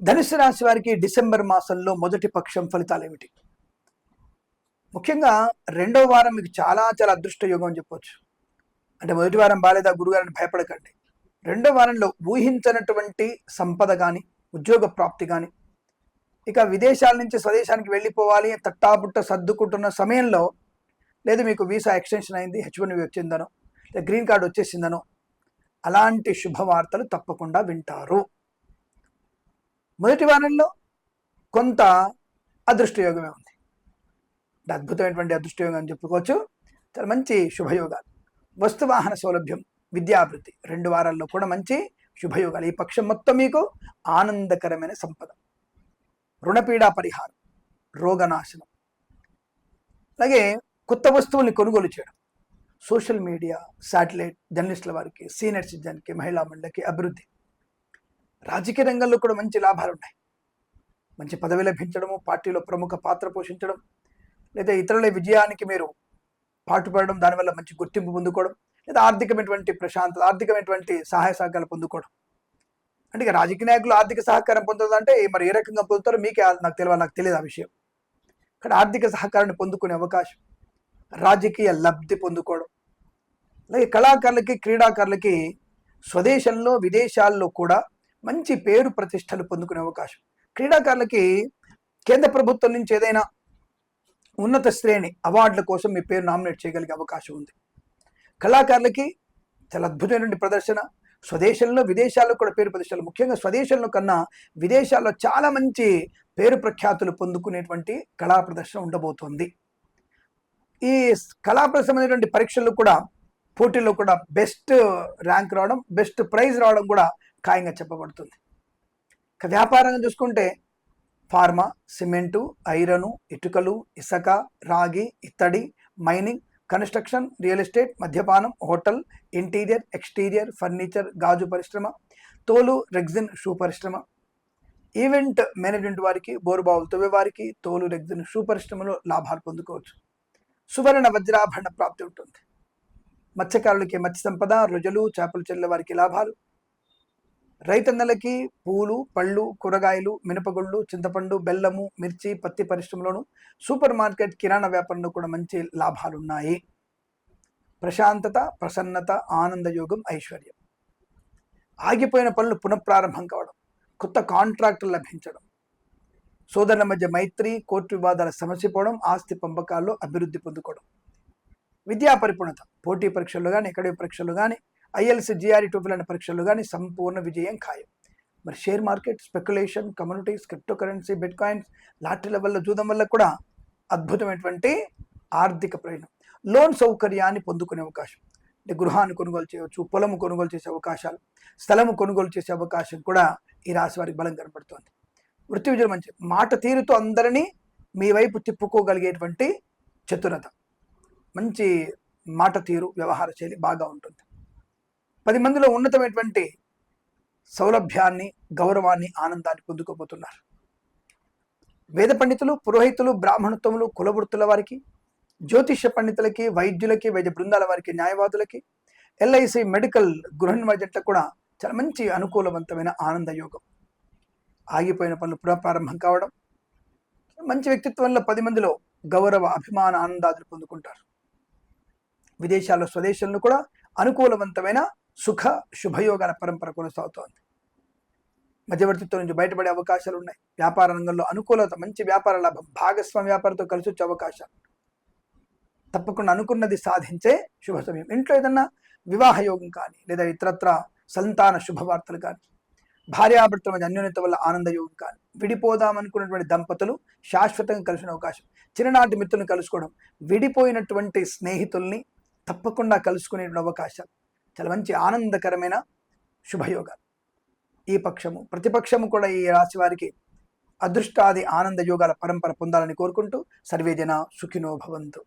ధనుసు రాశి వారికి డిసెంబర్ మాసంలో మొదటి పక్షం ఫలితాలు ఏమిటి? ముఖ్యంగా రెండో వారం మీకు చాలా చాలా అదృష్ట యోగం అని చెప్పొచ్చు. అంటే మొదటి వారం బాలేదా? గురుగారిని భయపడకండి. రెండో వారంలో ఊహించనటువంటి సంపద కానీ ఉద్యోగ ప్రాప్తి కానీ ఇక విదేశాల నుంచి స్వదేశానికి వెళ్ళిపోవాలి తట్టాబుట్ట సర్దుకుంటున్న సమయంలో లేదు మీకు వీసా ఎక్స్టెన్షన్ అయింది హెచ్ వన్ వచ్చిందనో లేదా గ్రీన్ కార్డు వచ్చేసిందనో అలాంటి శుభవార్తలు తప్పకుండా వింటారు. మొదటి వారంలో కొంత అదృష్టయోగమే ఉంది. అద్భుతమైనటువంటి అదృష్టయోగం అని చెప్పుకోవచ్చు. చాలా మంచి శుభయోగాలు. వస్తువాహన సౌలభ్యం విద్యాభివృద్ధి రెండు వారాల్లో కూడా మంచి శుభయోగాలు. ఈ పక్షం మొత్తం మీకు ఆనందకరమైన సంపద. రుణపీడా పరిహారం రోగనాశనం. అలాగే కొత్త వస్తువుల్ని కొనుగోలు చేయడం. సోషల్ మీడియా శాటిలైట్ జర్నలిస్టుల వారికి సీనియర్ సిటిజన్కి మహిళా మండలికి అభివృద్ధి. రాజకీయ రంగంలో కూడా మంచి లాభాలు ఉన్నాయి. మంచి పదవి లభించడము పార్టీలో ప్రముఖ పాత్ర పోషించడం లేదా ఇతరుల విజయానికి మీరు పాటుపడడం దానివల్ల మంచి గుర్తింపు పొందుకోవడం లేదా ఆర్థికమైనటువంటి ప్రశాంతత ఆర్థికమైనటువంటి సహాయ సహకారాలు పొందుకోవడం. అంటే రాజకీయ నాయకులు ఆర్థిక సహకారం పొందుతుందంటే మరి ఏ రకంగా పొందుతారో మీకే నాకు తెలియాలి నాకు తెలియదు ఆ విషయం. కానీ ఆర్థిక సహకారాన్ని పొందుకునే అవకాశం రాజకీయ లబ్ధి పొందుకోవడం అలాగే కళాకారులకి క్రీడాకారులకి స్వదేశంలో విదేశాల్లో కూడా మంచి పేరు ప్రతిష్టలు పొందుకునే అవకాశం. క్రీడాకారులకి కేంద్ర ప్రభుత్వం నుంచి ఏదైనా ఉన్నత శ్రేణి అవార్డుల కోసం మీ పేరు నామినేట్ చేయగలిగే అవకాశం ఉంది. కళాకారులకి చాలా అద్భుతమైనటువంటి ప్రదర్శన. స్వదేశంలో విదేశాల్లో కూడా పేరు ప్రతిష్టలు. ముఖ్యంగా స్వదేశంలో కన్నా విదేశాల్లో చాలా మంచి పేరు ప్రఖ్యాతులు పొందుకునేటువంటి కళా ప్రదర్శన ఉండబోతోంది. ఈ కళా ప్రదర్శనమైనటువంటి పరీక్షల్లో కూడా పోటీల్లో కూడా బెస్ట్ ర్యాంక్ రావడం బెస్ట్ ప్రైజ్ రావడం కూడా ఖాయంగా చెప్పబడుతుంది. ఇక వ్యాపారంగా చూసుకుంటే ఫార్మా సిమెంటు ఐరను ఇటుకలు ఇసక రాగి ఇత్తడి మైనింగ్ కన్స్ట్రక్షన్ రియల్ ఎస్టేట్ మద్యపానం హోటల్ ఇంటీరియర్ ఎక్స్టీరియర్ ఫర్నిచర్ గాజు పరిశ్రమ తోలు రెగ్జిన్ షూ పరిశ్రమ. ఈవెంట్ మేనేజ్మెంట్ వారికి బోరుబావులు తవ్వే వారికి తోలు రెగ్జిన్ షూ పరిశ్రమలో లాభాలు పొందుకోవచ్చు. సువర్ణ వజ్రాభరణ ప్రాప్తి ఉంటుంది. మత్స్యకారులకి మత్స్య సంపద రుజులు చేపలు చెల్లె వారికి లాభాలు. రైతన్నలకి పూలు పళ్ళు కూరగాయలు మినపగుళ్ళు చింతపండు బెల్లము మిర్చి పత్తి పరిశ్రమలోను సూపర్ మార్కెట్ కిరాణా వ్యాపారంలో కూడా మంచి లాభాలు ఉన్నాయి ప్రశాంతత ప్రసన్నత ఆనందయోగం ఐశ్వర్యం. ఆగిపోయిన పనులు పునఃప్రారంభం కావడం కొత్త కాంట్రాక్టులు లభించడం సోదరుల మధ్య మైత్రి కోర్టు వివాదాల సమస్య పోవడం ఆస్తి పంపకాల్లో అభివృద్ధి పొందుకోవడం. విద్యా పరిపూర్ణత. పోటీ పరీక్షలు కానీ ఎక్కడే పరీక్షలు కానీ ఐఎల్సీ జిఆర్ఈ టోఫిల్ అనే పరీక్షలు కానీ సంపూర్ణ విజయం ఖాయం. మరి share market speculation communities cryptocurrency bitcoins లాటరీల వల్ల చూడడం వల్ల కూడా అద్భుతమైనటువంటి ఆర్థిక ప్రయోజనం. లోన్ సౌకర్యాన్ని పొందుకునే అవకాశం. అంటే గృహాన్ని కొనుగోలు చేయవచ్చు పొలము కొనుగోలు చేసే అవకాశాలు స్థలము కొనుగోలు చేసే అవకాశం కూడా ఈ రాశి వారికి బలం కనపడుతోంది. వృత్తి విజయం మంచి మాట తీరుతో అందరినీ మీ వైపు తిప్పుకోగలిగేటువంటి చతురత. మంచి మాట తీరు వ్యవహార శైలి బాగా ఉంటుంది. పది మందిలో ఉన్నతమైనటువంటి సౌలభ్యాన్ని గౌరవాన్ని ఆనందాన్ని పొందుకోబోతున్నారు. వేద పండితులు పురోహితులు బ్రాహ్మణత్వములు కులవృత్తుల వారికి జ్యోతిష పండితులకి వైద్యులకి వైద్య బృందాల వారికి న్యాయవాదులకి ఎల్ఐసి మెడికల్ గృహ నిర్మాజట్లకు కూడా చాలా మంచి అనుకూలవంతమైన ఆనంద యోగం ఆగిపోయిన పనులు పునఃప్రారంభం కావడం మంచి వ్యక్తిత్వంలో పది మందిలో గౌరవ అభిమాన ఆనందాదులు పొందుకుంటారు. విదేశాల్లో స్వదేశంలో కూడా అనుకూలవంతమైన సుఖ శుభయోగాల పరంపర కొనసాగుతోంది. మధ్యవర్తిత్వం నుంచి బయటపడే అవకాశాలు ఉన్నాయి. వ్యాపార రంగంలో అనుకూలత మంచి వ్యాపార లాభం భాగస్వామి వ్యాపారంతో కలిసి వచ్చే అవకాశాలు. తప్పకుండా అనుకున్నది సాధించే శుభ సమయం. ఇంట్లో ఏదన్నా వివాహ యోగం కానీ లేదా ఇతరత్ర సంతాన శుభవార్తలు కానీ భార్యాభర్తల మధ్య అన్యోన్యత వల్ల ఆనంద యోగం కానీ విడిపోదాం అనుకున్నటువంటి దంపతులు శాశ్వతంగా కలిసిన అవకాశం. చిన్ననాటి మిత్రులను కలుసుకోవడం విడిపోయినటువంటి స్నేహితుల్ని తప్పకుండా కలుసుకునే అవకాశాలు. చాలా మంచి ఆనందకరమైన శుభయోగాలు. ఈ పక్షము ప్రతిపక్షము కూడా ఈ రాశి వారికి అదృష్టాది ఆనంద యోగాల పరంపర పొందాలని కోరుకుంటూ సర్వేజన సుఖినో భవంతు.